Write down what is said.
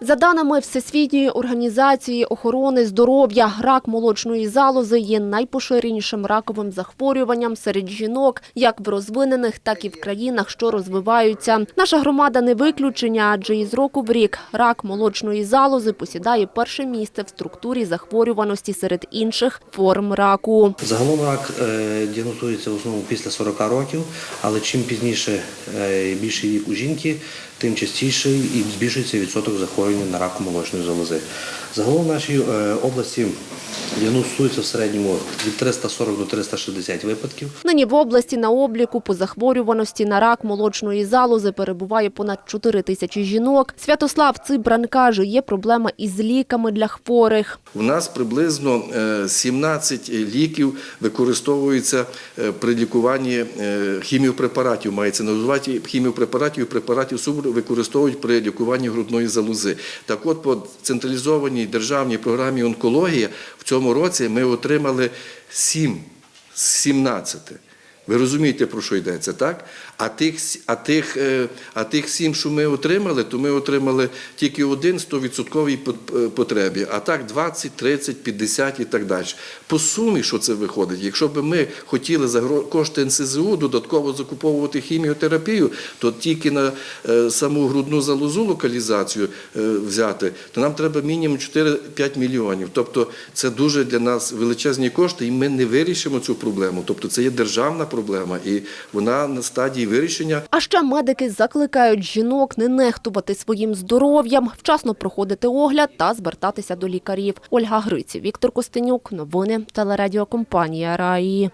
За даними Всесвітньої організації охорони здоров'я, рак молочної залози є найпоширенішим раковим захворюванням серед жінок, як в розвинених, так і в країнах, що розвиваються. Наша громада не виключення, адже із року в рік рак молочної залози посідає перше місце в структурі захворюваності серед інших форм раку. Загалом рак е, діагностується в основному після 40 років, але чим пізніше е, більший вік у жінки, тим частіше і збільшується відсоток захворювання на рак молочної залози. Загалом в нашій е, області діагностується в середньому від 340 до 360 випадків. Нині в області на обліку по захворюваності на рак молочної залози перебуває понад 4 тисячі жінок. Святослав Цибран каже, є проблема із ліками для хворих. У нас приблизно е, 17 ліків використовуються е, при лікуванні е, хіміопрепаратів. Мається на увазі хіміопрепаратів і препаратів використовують при лікуванні грудної залози. Так от, по централізованій державній програмі онкологія в цьому році ми отримали 7 з 17. Ви розумієте, про що йдеться, так? А тих, а тих, е, а тих сім, що ми отримали, то ми отримали тільки один 100% е, потребі, а так 20, 30, 50 і так далі. По сумі, що це виходить? Якщо б ми хотіли за кошти НСЗУ додатково закуповувати хіміотерапію, то тільки на е, саму грудну залозу локалізацію взяти, то нам треба мінімум 4-5 мільйонів. Тобто це дуже для нас величезні кошти, і ми не вирішимо цю проблему. Тобто це є державна проблема, і вона на стадії вирішення. А ще медики закликають жінок не нехтувати своїм здоров'ям, вчасно проходити огляд та звертатися до лікарів. Ольга Гриці, Віктор Костенюк. Новини телерадіокомпанія Раї.